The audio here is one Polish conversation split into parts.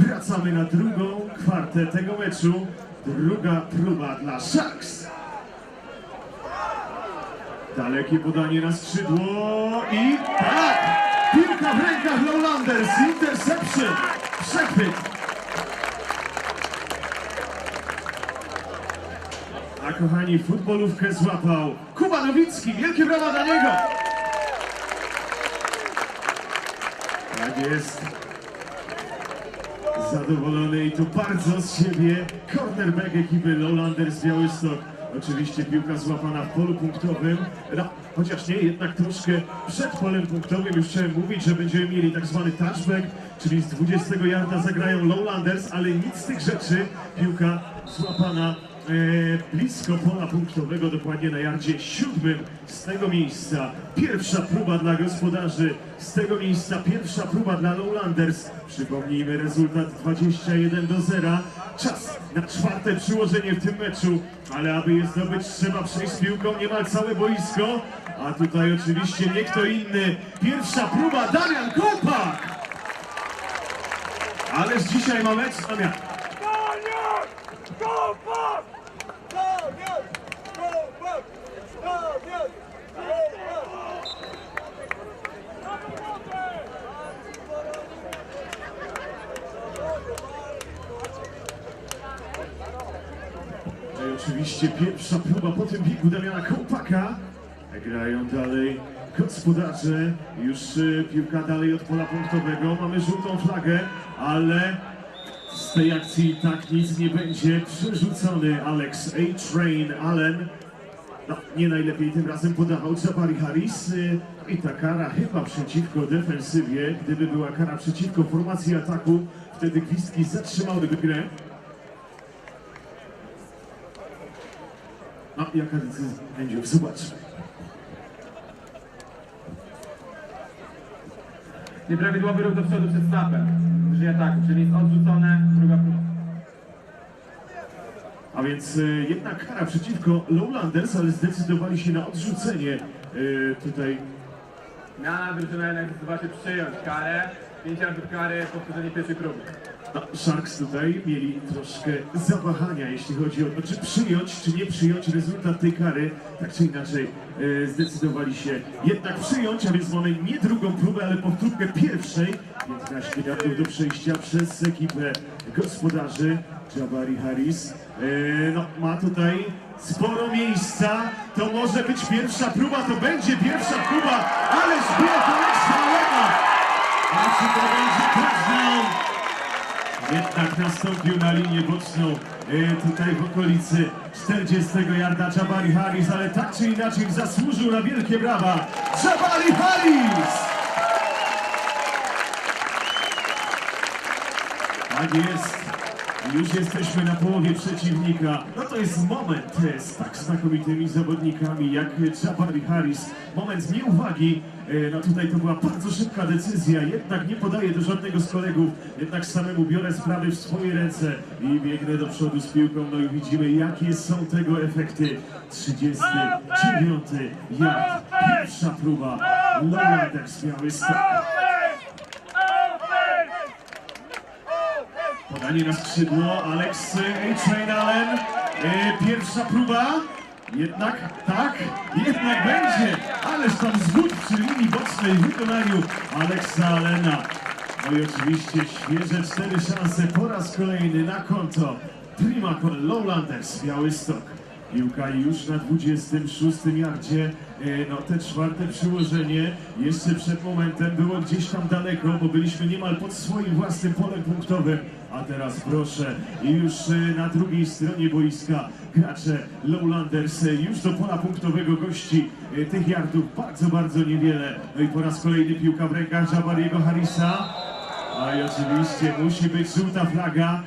Wracamy na drugą kwartę tego meczu. Druga próba dla Sharks. Dalekie podanie na skrzydło i tak! Piłka w rękach Lowlanders, interception, przechwyt. A kochani, futbolówkę złapał Kuba Nowicki, wielkie brawa dla niego! Tak jest. Zadowolony i to bardzo z siebie cornerback ekipy Lowlanders Białystok. Oczywiście piłka złapana w polu punktowym, chociaż nie, jednak troszkę przed polem punktowym. Już chciałem mówić, że będziemy mieli tak zwany touchback, czyli z 20 yarda zagrają Lowlanders, ale nic z tych rzeczy. Piłka złapana blisko pola punktowego, dokładnie na jardzie siódmym z tego miejsca. Pierwsza próba dla gospodarzy z tego miejsca, pierwsza próba dla Lowlanders. Przypomnijmy rezultat 21 do 0. Czas na czwarte przyłożenie w tym meczu, ale aby je zdobyć trzeba przejść z piłką niemal całe boisko, a tutaj oczywiście nie kto inny. Pierwsza próba Damian Kopak! Ależ dzisiaj ma mecz Damian. Daniel! Go back! Daniel! Go back! Daniel! Go back! No i oczywiście pierwsza próba po tym biegu Damiana Kołpaka. Grają dalej gospodarze. Już y, piłka dalej od pola punktowego. Mamy żółtą flagę, ale z tej akcji tak nic nie będzie. Przerzucony Alex A-Train Allen. No, nie najlepiej tym razem podawał Jabari Harris. y, I ta kara chyba przeciwko defensywie. Gdyby była kara przeciwko formacji ataku, wtedy gwizdki zatrzymałyby grę. A jaka decyzja będzie? Zobaczmy. Nieprawidłowy ruch do przodu przed snapem. Użyj ataku, czyli jest odrzucone, druga próba. A więc e, jednak kara przeciwko Lowlanders, ale zdecydowali się na odrzucenie e, tutaj. Miana drużyna jednak zdecydowa się przyjąć karę. 5 yardów kary, powtórzenie pierwszej próby. No, Sharks tutaj mieli troszkę zawahania, jeśli chodzi o to, czy przyjąć, czy nie przyjąć rezultat tej kary. Tak czy inaczej e, zdecydowali się jednak przyjąć, a więc mamy nie drugą próbę, ale powtórkę pierwszej. 15 yardów do przejścia przez ekipę gospodarzy. Jabari Harris e, no, ma tutaj sporo miejsca. To może być pierwsza próba, to będzie pierwsza próba, ale zbieg Alexa Lema. A czy to będzie? Jednak nastąpił na linię boczną e, tutaj w okolicy 40 yarda Jabari Harris, ale tak czy inaczej zasłużył na wielkie brawa Jabari Harris! Tak jest. Już jesteśmy na połowie przeciwnika. No to jest moment e, z tak znakomitymi zawodnikami jak Jabari Harris. Moment nieuwagi. E, No tutaj to była bardzo szybka decyzja. Jednak nie podaję do żadnego z kolegów. Jednak samemu biorę sprawy w swoje ręce i biegnę do przodu z piłką. No i widzimy jakie są tego efekty. 39 yard. Pierwsza próba. Lowlanders Białystok. Podanie na skrzydło, Alex A-Train Allen. E, pierwsza próba. Jednak, tak, jednak będzie. Ależ tam zwód przy linii bocznej w wykonaniu Alexa Allena. No i oczywiście świeże cztery szanse po raz kolejny na konto Primakon Lowlanders Białystok. Piłka już na 26 yardzie. E, No te czwarte przyłożenie jeszcze przed momentem było gdzieś tam daleko, bo byliśmy niemal pod swoim własnym polem punktowym. A teraz proszę, już e, na drugiej stronie boiska gracze Lowlanders już do pola punktowego gości e, tych yardów bardzo, bardzo niewiele. No i po raz kolejny piłka w rękach Jabariego Harrisa. A i oczywiście musi być żółta flaga,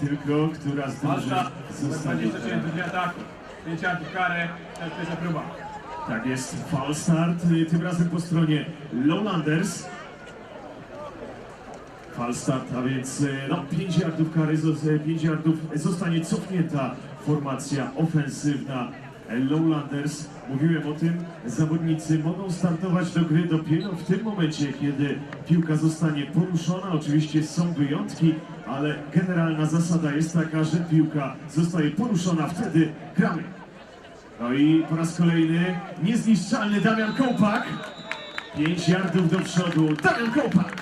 tylko która zdąży Malta, zostanie. 29 drużyny ataku. 5 yardów kary, to jest próba. Tak jest, fal start, y, tym razem po stronie Lowlanders. Fal start, a więc y, no, 5 yardów kary, 5 yardów zostanie cofnięta formacja ofensywna Lowlanders. Mówiłem o tym, zawodnicy mogą startować do gry dopiero w tym momencie, kiedy piłka zostanie poruszona. Oczywiście są wyjątki, ale generalna zasada jest taka, że piłka zostaje poruszona, wtedy gramy. No i po raz kolejny niezniszczalny Damian Kołpak. 5 yardów do przodu, Damian Kołpak.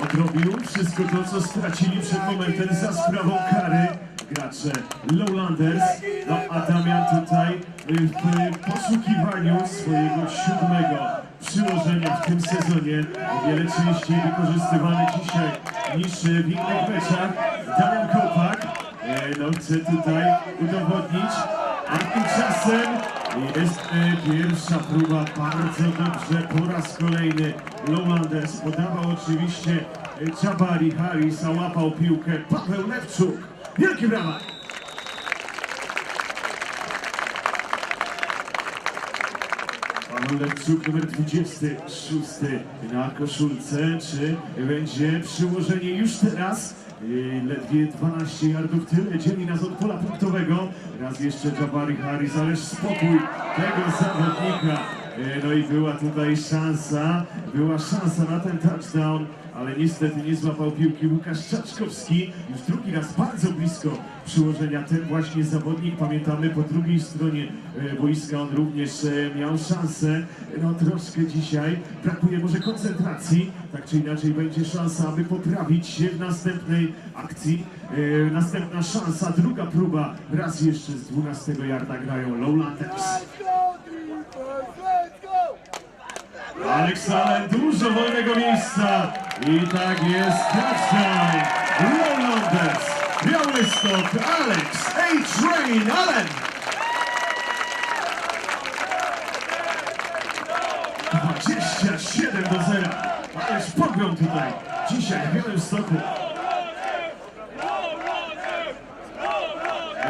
Odrobił wszystko to, co stracili przed momentem za sprawą kary gracze Lowlanders. No a Damian tutaj w poszukiwaniu swojego siódmego przyłożenia w tym sezonie o wiele częściej wykorzystywany dzisiaj niż w innych meczach. Damian Kopak e, no, chce tutaj udowodnić, a tymczasem jest e, pierwsza próba bardzo dobrze po raz kolejny Lowlanders podawał oczywiście e, Jabari Harris, a łapał piłkę Paweł Lewczuk. Wielkie brawa! Lewczuk numer 26 na koszulce. Czy będzie przyłożenie już teraz? Yy, Ledwie 12 yardów tyle dzieli nas od pola punktowego. Raz jeszcze Jabari Harris, ależ spokój tego zawodnika. Yy, No i była tutaj szansa, była szansa na ten touchdown, ale niestety nie złapał piłki Łukasz Czaczkowski. Już drugi raz bardzo blisko przyłożenia ten właśnie zawodnik. Pamiętamy po drugiej stronie e, boiska on również e, miał szansę. No troszkę dzisiaj brakuje może koncentracji. Tak czy inaczej będzie szansa, aby poprawić się w następnej akcji. E, Następna szansa, druga próba. Raz jeszcze z 12 yarda grają Lowlanders. Allen, dużo wolnego miejsca. I tak jest touchdown. Lowlanders, Białystok, Alex, A-Train, Allen. 27 do 0. Ależ pogrom tutaj. Dzisiaj w Białymstoku.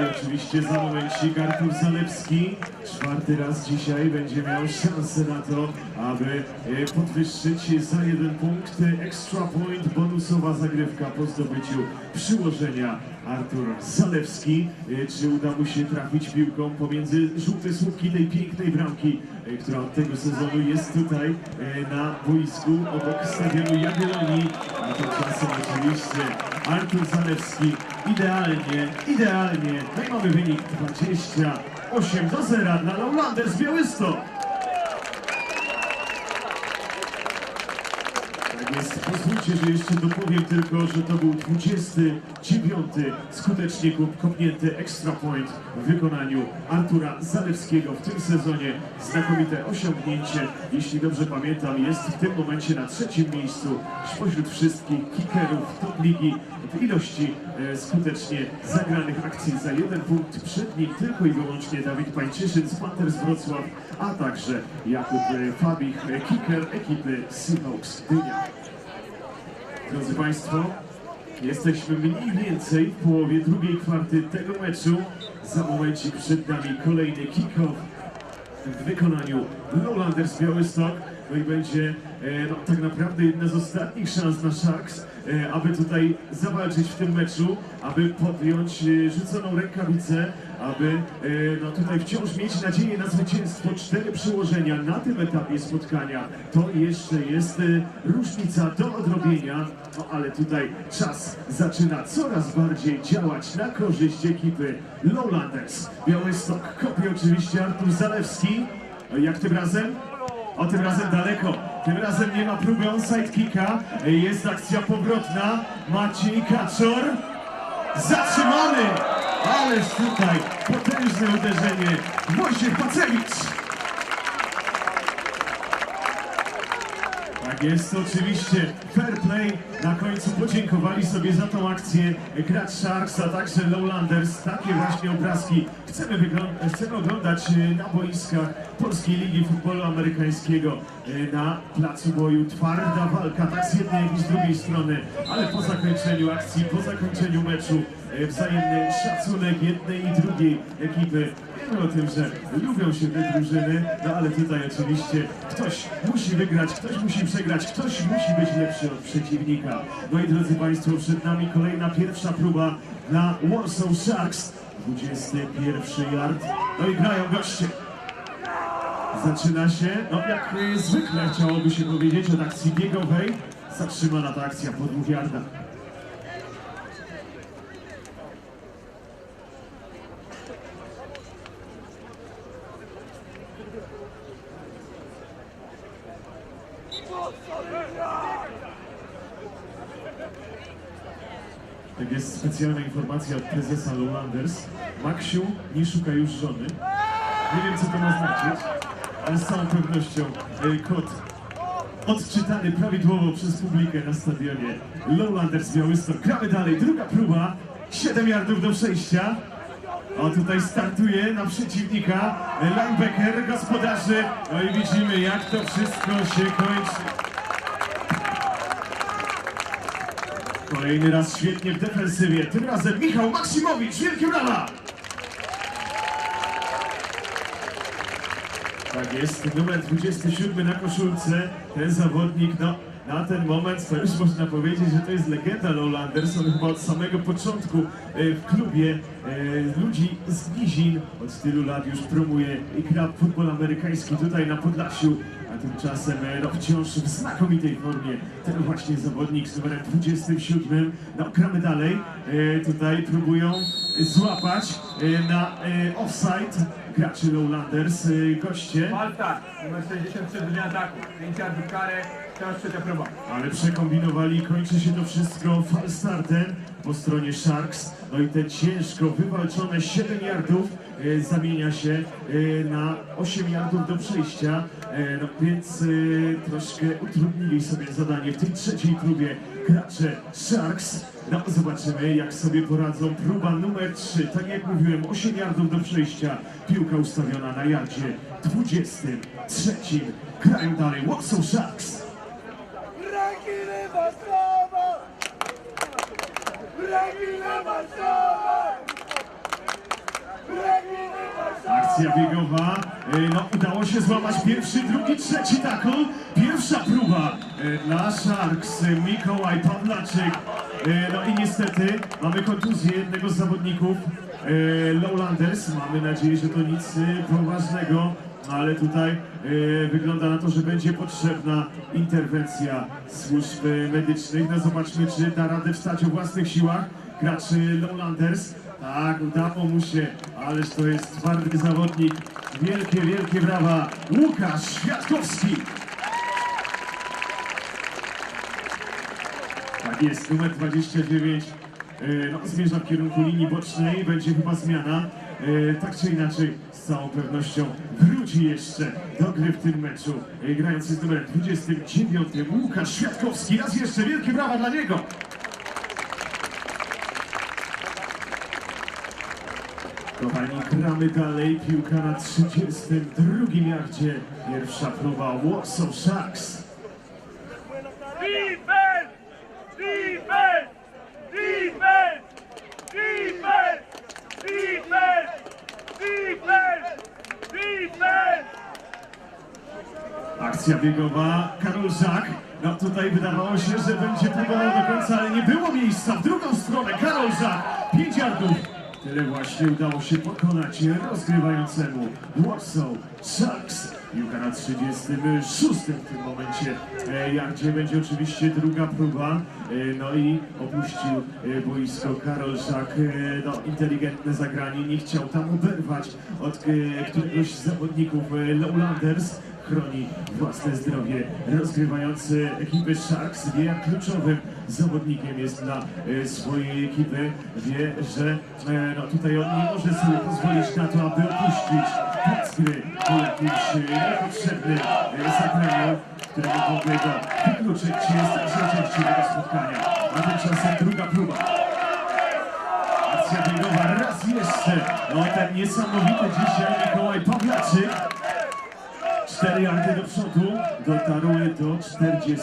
I oczywiście za momencik Artur Zalewski czwarty raz dzisiaj będzie miał szansę na to, aby e, podwyższyć za jeden punkt extra point, bonusowa zagrywka po zdobyciu przyłożenia Artur Zalewski. E, Czy uda mu się trafić piłką pomiędzy żółte słupki tej pięknej bramki, e, która od tego sezonu jest tutaj na boisku obok stadionu Jagiellonii. A tymczasem oczywiście Artur Zalewski idealnie, idealnie. No i mamy wynik 28 do 0 dla Lowlanders Białystok. Tak jest, pozwólcie, że jeszcze dopowiem tylko, że to był 29 skutecznie kop- kopnięty extra point w wykonaniu Artura Zalewskiego w tym sezonie. Znakomite osiągnięcie, jeśli dobrze pamiętam, jest w tym momencie na trzecim miejscu spośród wszystkich kickerów top ligi w ilości e, skutecznie zagranych akcji za jeden punkt. Przed nim tylko i wyłącznie Dawid Pańcieszyn z Panthers Wrocław, a także Jakub e, Fabich, e, kicker ekipy Seahawks Gdynia. Drodzy Państwo, jesteśmy mniej więcej w połowie drugiej kwarty tego meczu. Za momencik przed nami kolejny kick-off w wykonaniu Lowlanders Białystok. No i będzie e, no, tak naprawdę jedna z ostatnich szans na Sharks, aby tutaj zawalczyć w tym meczu, aby podjąć e, rzuconą rękawicę, aby e, no, tutaj wciąż mieć nadzieję na zwycięstwo. Cztery przyłożenia na tym etapie spotkania. To jeszcze jest e, różnica do odrobienia, no ale tutaj czas zaczyna coraz bardziej działać na korzyść ekipy Lowlanders. Białystok kopie oczywiście Artur Zalewski. No Jak tym razem? O tym razem daleko. Tym razem nie ma próby onside kicka. Jest akcja powrotna. Maciej Kaczor. Zatrzymany! Ależ tutaj potężne uderzenie. Wojciech Pacewicz. Tak jest, oczywiście fair play. Na końcu podziękowali sobie za tą akcję gracz Sharks, a także Lowlanders. Takie właśnie obrazki chcemy, chcemy oglądać e, na boiskach Polskiej Ligi Futbolu Amerykańskiego. E, Na placu boju twarda walka, tak z jednej, jak i z drugiej strony, ale po zakończeniu akcji, po zakończeniu meczu e, wzajemny szacunek jednej i drugiej ekipy. Wiemy o tym, że lubią się te drużyny, no ale tutaj oczywiście ktoś musi wygrać, ktoś musi przegrać, ktoś musi być lepszy od przeciwnika. No i drodzy Państwo, przed nami kolejna pierwsza próba dla Warsaw Sharks. 21 yard. No i grają goście. Zaczyna się, no jak zwykle chciałoby się powiedzieć od akcji biegowej. Zatrzymana ta akcja po dwóch yardach. Specjalna informacja od prezesa Lowlanders. Maksiu nie szuka już żony. Nie wiem co to ma znaczyć, ale z całą pewnością e, kod odczytany prawidłowo przez publikę na stadionie Lowlanders Białystok. Gramy dalej, druga próba, 7 yardów do przejścia. O tutaj startuje na przeciwnika linebacker, gospodarzy. No i widzimy jak to wszystko się kończy. Kolejny raz świetnie w defensywie. Tym razem Michał Maksimowicz. Wielkie brawa! Tak jest, numer 27 na koszulce. Ten zawodnik, no na ten moment to już można powiedzieć, że to jest legenda Lowlanders. On chyba od samego początku e, w klubie e, ludzi z Nizin od tylu lat już promuje i gra futbol amerykański tutaj na Podlasiu. A tymczasem no, wciąż w znakomitej formie ten właśnie zawodnik z numerem 27. No, gramy dalej. Tutaj próbują złapać na offside graczy Lowlanders, e, goście. Falta, numer 63 w dnia ataku. 5 yardów karę, wciąż trzecia próba. Ale przekombinowali, kończy się to wszystko falstartem po stronie Sharks. No i te ciężko wywalczone 7 yardów e, zamienia się e, na 8 yardów do przejścia. E, no więc e, troszkę utrudnili sobie zadanie w tej trzeciej próbie gracze Sharks. No zobaczymy jak sobie poradzą. Próba numer 3, tak jak mówiłem, 8 yardów do przejścia. Piłka ustawiona na jardzie 23. Grają dalej Warsaw Sharks. Warszawa! Akcja biegowa, e, no udało się złamać pierwszy, drugi, trzeci tackle. Pierwsza próba e, dla Sharks, Mikołaj Pawlaczyk. E, No i niestety mamy kontuzję jednego z zawodników Lowlanders. Mamy nadzieję, że to nic poważnego, ale tutaj wygląda na to, że będzie potrzebna interwencja służb medycznych. No zobaczmy, czy da radę wstać o własnych siłach graczy Lowlanders. Tak, udało mu się, ależ to jest twardy zawodnik. Wielkie, wielkie brawa. Łukasz Świadkowski. Tak jest, numer 29 e, no, zmierza w kierunku linii bocznej, będzie chyba zmiana. E, tak czy inaczej, z całą pewnością wróci jeszcze do gry w tym meczu. E, grający z numerem 29 Łukasz Świadkowski. Raz jeszcze wielkie brawa dla niego. Kochani, gramy dalej. Piłka na 32 jardzie. Pierwsza próba Warsaw Sharks. Defense! Defense! Defense! Defense! Defense! Defense! Defense! Akcja biegowa, Karol Żak. No tutaj wydawało się, że będzie próbował do końca, ale nie było miejsca. W drugą stronę Karol Żak, 5 yardów. Tyle właśnie udało się pokonać rozgrywającemu Warsaw Sharks. Piłka na 36 w tym momencie e, jardzie będzie oczywiście druga próba. E, no i opuścił e, boisko Karol Żak. No inteligentne zagranie, nie chciał tam oberwać od któregoś z zawodników Lowlanders chroni własne zdrowie. Rozgrywający ekipy Sharks wie jak kluczowym zawodnikiem jest dla e, swojej ekipy. Wie, że e, no, tutaj on nie może sobie pozwolić na to, aby opuścić plac gry po jakimś e, niepotrzebnym e, zagraniu, które mogłoby go wykluczyć, czy jest także częścią tego spotkania. A tymczasem druga próba. Akcja biegowa raz jeszcze. No ten niesamowity dzisiaj Mikołaj Pawlaczyk. 4 yardy do przodu, dotarły do 40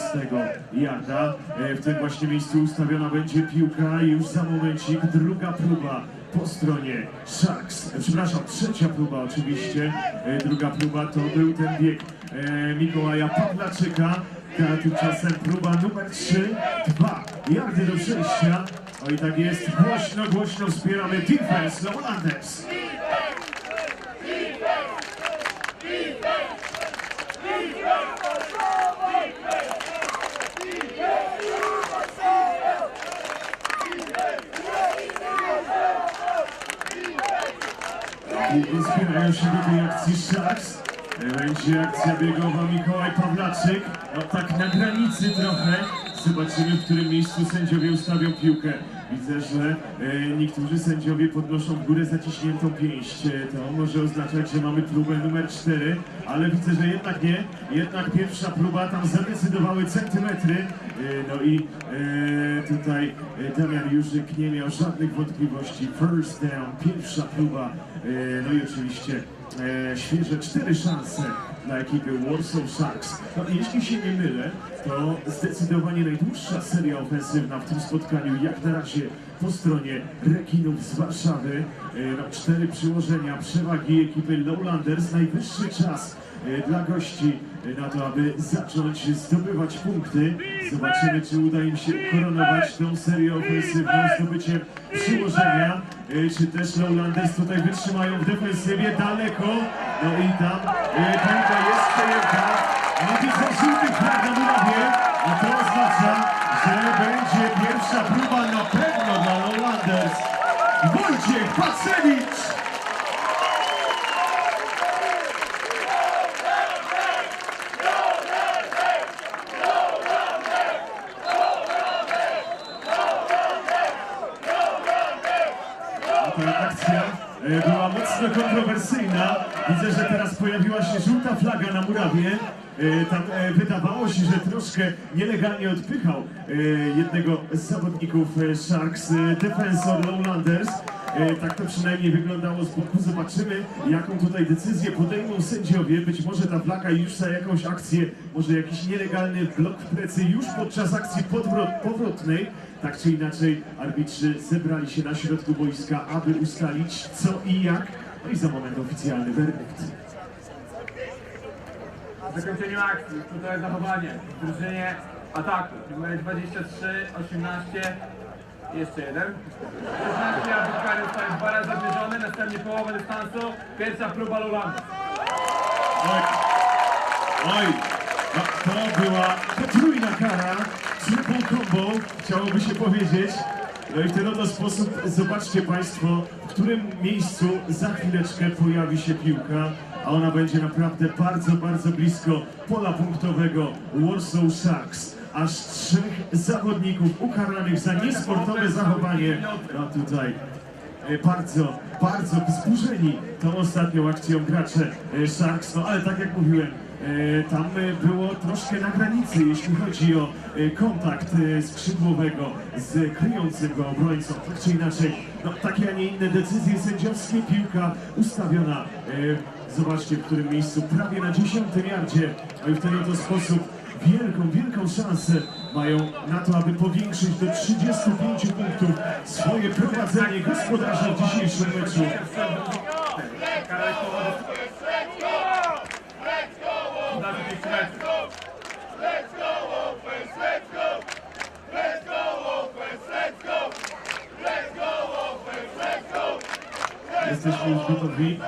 yarda. E, W tym właśnie miejscu ustawiona będzie piłka już za momencik druga próba po stronie Sharks. E, Przepraszam, trzecia próba oczywiście. E, Druga próba to był ten bieg Mikołaja Pawlaczyka. A tymczasem próba numer 3, 2 jardy do przejścia. O i tak jest, głośno, głośno wspieramy defense Lowlanders. I zbierają się do tej akcji Sharks. Będzie akcja biegowa Mikołaj Pawlaczyk. No tak na granicy trochę. Zobaczymy, w którym miejscu sędziowie ustawią piłkę. Widzę, że e, niektórzy sędziowie podnoszą w górę zaciśniętą pięść. E, To może oznaczać, że mamy próbę numer 4, ale widzę, że jednak nie. Jednak pierwsza próba, tam zadecydowały centymetry. E, No i e, tutaj e, Damian Jurzyk nie miał żadnych wątpliwości. First down, pierwsza próba. No i oczywiście świeże cztery szanse dla ekipy Warsaw Sharks. No, jeśli się nie mylę, to zdecydowanie najdłuższa seria ofensywna w tym spotkaniu, jak na razie po stronie rekinów z Warszawy. No, cztery przyłożenia przewagi ekipy Lowlanders. Najwyższy czas dla gości na to, aby zacząć zdobywać punkty. Zobaczymy, czy uda im się ukoronować tą serię ofensywną zdobyciem przyłożenia, e, czy też Lowlanders tutaj wytrzymają w defensywie daleko. No i tam e, piłka jest przejęta. No widzę żółtych flag na murawie, a to oznacza, że będzie pierwsza próba na pewno kontrowersyjna. Widzę, że teraz pojawiła się żółta flaga na murawie. E, Tam e, wydawało się, że troszkę nielegalnie odpychał e, jednego z zawodników Sharks, defensor Lowlanders. Tak to przynajmniej wyglądało z boku. Zobaczymy, jaką tutaj decyzję podejmą sędziowie. Być może ta flaga już za jakąś akcję, może jakiś nielegalny blok w plecy już podczas akcji podwrot, powrotnej. Tak czy inaczej, arbitrzy zebrali się na środku boiska, aby ustalić co i jak. No i za moment oficjalny werdykt. W zakończeniu akcji, tutaj zachowanie w drużynie ataku. Numer 23, 18, jeszcze jeden. 16 yardów kary zostaje dwa razy obniżony, następnie połowę dystansu. Pierwsza próba Lulanda. Oj, oj, no, to była potrójna kara, triple combo, chciałoby się powiedzieć. No i w ten oto sposób zobaczcie Państwo, w którym miejscu za chwileczkę pojawi się piłka, a ona będzie naprawdę bardzo, bardzo blisko pola punktowego Warsaw Sharks. Aż trzech zawodników ukaranych za niesportowe zachowanie. No tutaj E, bardzo, bardzo wzburzeni tą ostatnią akcją gracze e, Sharks, no ale tak jak mówiłem, tam e, było troszkę na granicy, jeśli chodzi o e, kontakt e, skrzydłowego z kryjącym go obrońcą. Tak czy inaczej, no takie, a nie inne decyzje sędziowskie, piłka ustawiona, e, zobaczcie w którym miejscu, prawie na dziesiątym yardzie, i w ten oto sposób wielką, wielką szansę. Mają na to, aby powiększyć do 35 punktów swoje prowadzenie gospodarza w dzisiejszym meczu. Kara lekkowa Dla tych meczów. Let's go, offense, let's go! Let's go, offense, let's go! Let's go, offense, let's go! Jesteśmy już gotowi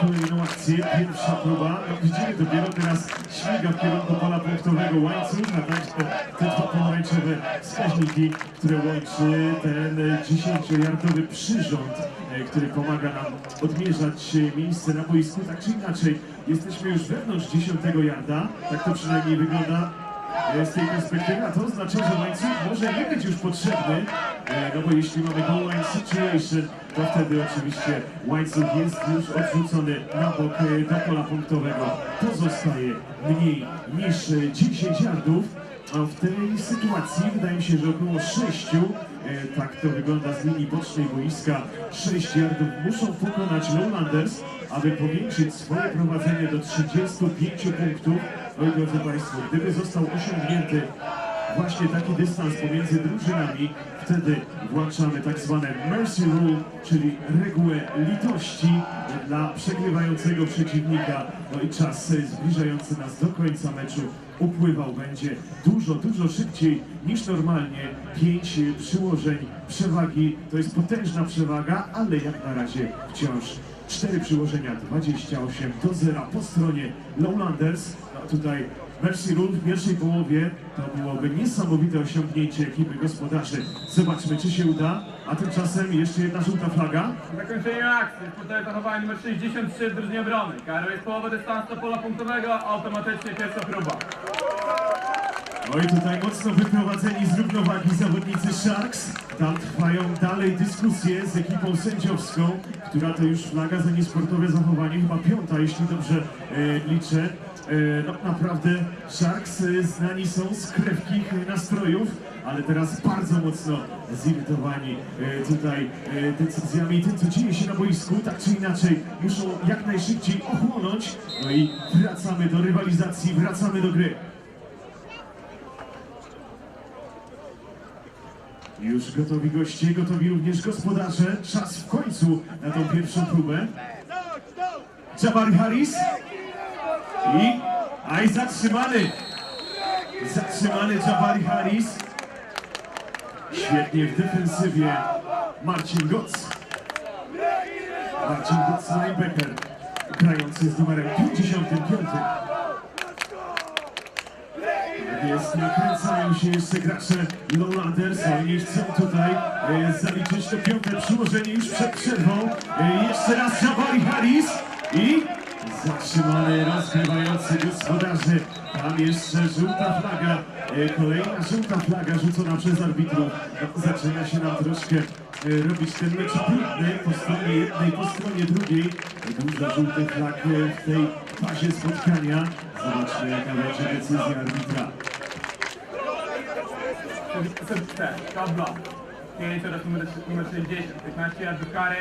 kolejną akcję. Pierwsza próba. No, widzimy dopiero teraz śmiga w kierunku pola punktowego łańcuch, a także te dwa pomarańczowe wskaźniki, które łączy ten 10-jardowy przyrząd, e, który pomaga nam odmierzać miejsce na boisku. Tak czy inaczej, jesteśmy już wewnątrz 10 jarda. Tak to przynajmniej wygląda E, z tej perspektywy, a to oznacza, że łańcuch może nie być już potrzebny, no bo jeśli mamy goal line situation, to wtedy oczywiście łańcuch jest już odrzucony na bok e, do pola punktowego. Pozostaje mniej niż e, 10 yardów, a w tej sytuacji wydaje mi się, że około 6, e, tak to wygląda z linii bocznej boiska, 6 yardów muszą pokonać Lowlanders, aby powiększyć swoje prowadzenie do 35 punktów. No i drodzy Państwo, gdyby został osiągnięty właśnie taki dystans pomiędzy drużynami, wtedy włączamy tak zwane mercy rule, czyli regułę litości dla przegrywającego przeciwnika. No i czas zbliżający nas do końca meczu upływał będzie dużo, dużo szybciej niż normalnie. Pięć przyłożeń przewagi to jest potężna przewaga, ale jak na razie wciąż cztery przyłożenia 28 do 0 po stronie Lowlanders. No tutaj Mercy Rule w pierwszej połowie to byłoby niesamowite osiągnięcie ekipy gospodarzy. Zobaczmy, czy się uda. A tymczasem jeszcze jedna żółta flaga. Zakończenie akcji. Tutaj zachowanie numer 63 w drużynie obrony. Karo jest połowa dystansu do pola punktowego, automatycznie pierwsza próba. No i tutaj mocno wyprowadzeni z równowagi zawodnicy Sharks. Tam trwają dalej dyskusje z ekipą sędziowską, która to już flaga za niesportowe zachowanie, chyba piąta, jeśli dobrze e, liczę. E, no naprawdę Sharks e, znani są z krewkich e, nastrojów, ale teraz bardzo mocno zirytowani tutaj decyzjami tym, co dzieje się na boisku, tak czy inaczej muszą jak najszybciej ochłonąć. No i wracamy do rywalizacji, wracamy do gry. Już gotowi goście, gotowi również gospodarze. Czas w końcu na tą pierwszą próbę. Jabari Harris. I... Aj, zatrzymany! Zatrzymany Jabari Harris. Świetnie w defensywie Marcin Gotz. Marcin Gotz, linebacker, grający z numerem 55. Tak jest, nakręcają się jeszcze gracze Lowlanders, oni chcą tutaj e, zaliczyć to piąte przyłożenie już przed przerwą. E, jeszcze raz Jabari Harris i zatrzymany rozgrywający gospodarzy. Tam jeszcze żółta flaga, e, kolejna żółta flaga rzucona przez arbitrów. No, zaczyna się nam troszkę e, robić ten mecz trudny po stronie jednej, po stronie drugiej. Dużo żółtych flag e, w tej fazie spotkania. Zobaczmy jaka będzie decyzja arbitra. Tabla. Pięć oraz numer, numer 60. 15 yardów kary.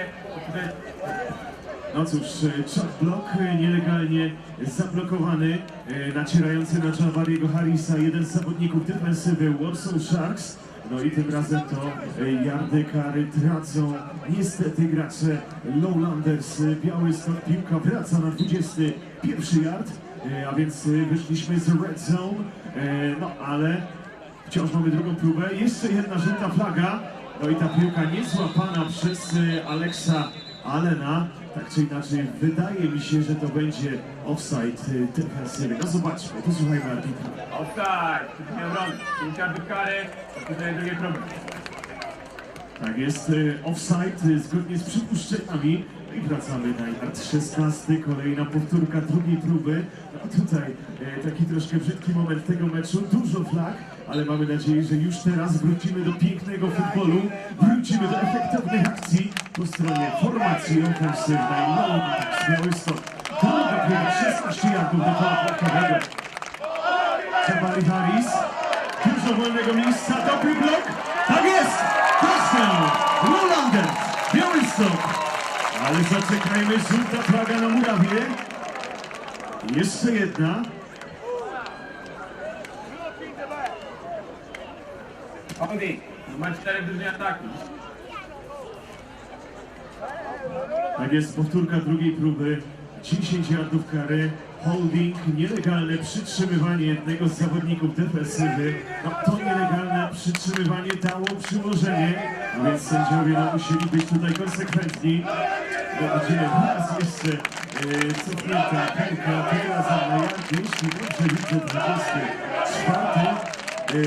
No cóż, e, shot block e, nielegalnie zablokowany, e, nacierający na Javariego Harrisa, jeden z zawodników defensywy Warsaw Sharks. No i tym razem to yardy kary tracą niestety gracze Lowlanders. E, Biały stok piłka wraca na 21 yard, a więc wyszliśmy z red zone, no ale Wciąż mamy drugą próbę. Jeszcze jedna żółta flaga. No i ta piłka nie złapana przez Aleksa Allena. Tak czy inaczej, wydaje mi się, że to będzie offside defensywy. No zobaczmy, posłuchajmy arbitra. offside. Drużynie obrony. 5 yardów kary. Tutaj drugie próby. Tak jest, e, offside e, zgodnie z przypuszczeniami. I wracamy na yard 16. Kolejna powtórka drugiej próby. No tutaj e, taki troszkę brzydki moment tego meczu. Dużo flag, ale mamy nadzieję, że już teraz wrócimy do pięknego futbolu. Wrócimy do efektownych akcji po stronie formacji ofensywnej. No, Białystok. Druga próba, 16 yardów do koła punktowego. Jabari Harris. Dużo wolnego miejsca, dobry blok. Tak jest! Touchdown! Lowlander! Białystok! Ale zaczekajmy, żółta flaga na murawie. Jeszcze jedna. Holding. Numer 4 w drużynie ataku. Tak jest, powtórka drugiej próby. 10 yardów kary. Holding, nielegalne przytrzymywanie jednego z zawodników defensywy. No, to nielegalne przytrzymywanie dało przyłożenie, więc sędziowie no, musieli być tutaj konsekwentni. No, widzimy raz jeszcze e, cofnięta piłka, razem na yardzie, jeśli dobrze widzę, 24. E,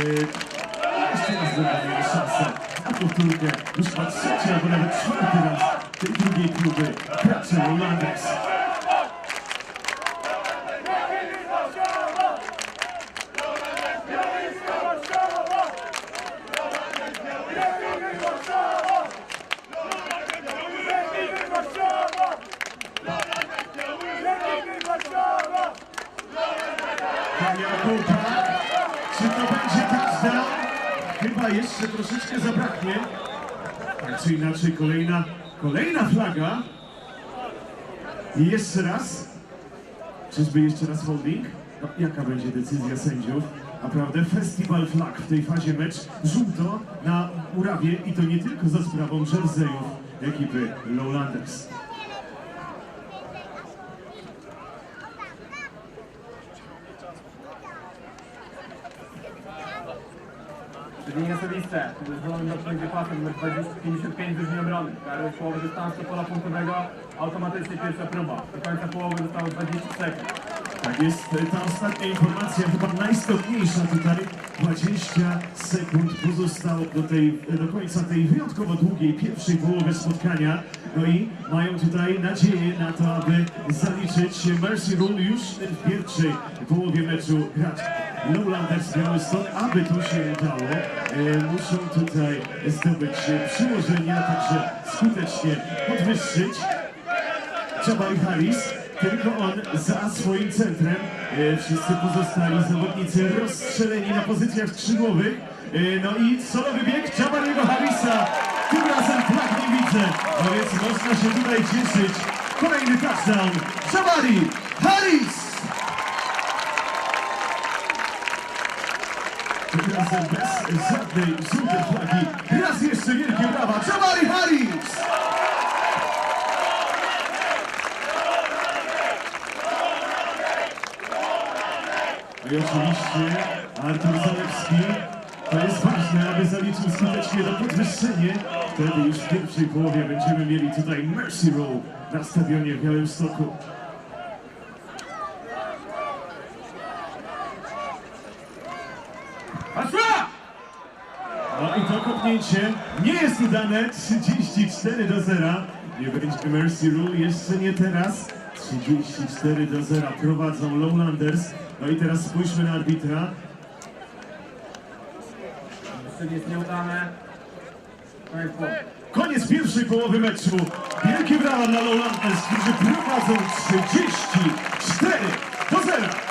jeszcze raz dodajemy szansę na powtórkę. Już ma trzeci albo nawet czwarty raz tej drugiej próby. Kania Kupa. Czy to będzie każda? Chyba jeszcze troszeczkę zabraknie. Tak czy inaczej kolejna, kolejna flaga. I jeszcze raz. Czyżby jeszcze raz holding? No, jaka będzie decyzja sędziów? Naprawdę festiwal flag w tej fazie mecz żółto na murawie i to nie tylko za sprawą jerseyów ekipy Lowlanders. Linie osobiste. Zezwolony pasem numer 20, 55 drużyny obrony. Karol połowy dystansu pola punktowego. Automatycznie pierwsza próba. Do końca połowy zostało 20 sekund. Tak jest, ta ostatnia informacja chyba najistotniejsza tutaj. 20 sekund pozostało do, tej, do końca tej wyjątkowo długiej pierwszej połowy spotkania. No i mają tutaj nadzieję na to, aby zaliczyć Mercy Rule już w pierwszej połowie meczu grać. Lowlanders Białystok, aby to się udało, e, muszą tutaj zdobyć e, przyłożenie, a także skutecznie podwyższyć Jabari Harris, tylko on za swoim centrem. E, Wszyscy pozostali zawodnicy rozstrzeleni na pozycjach skrzydłowych. E, No i solowy bieg Jabariego Harrisa. Tym razem flag nie widzę, no więc można się tutaj cieszyć. Kolejny touchdown. Jabari Harris! Razem bez żadnej żółtej flagi. Raz jeszcze wielkie brawa. Jabari Harris! I oczywiście Artur Zalewski. To jest ważne, aby zaliczył skutecznie to podwyższenie. Wtedy już w pierwszej połowie będziemy mieli tutaj Mercy Roll na stadionie w Białymstoku. Pasza! No i nie jest udane. 34 do 0. Nie będzie Mercy Rule, jeszcze nie teraz. 34 do 0 prowadzą Lowlanders. No i teraz spójrzmy na arbitra. Jest nieudane. Koniec pierwszej połowy meczu. Wielkie brawa dla Lowlanders, którzy prowadzą 34 do 0.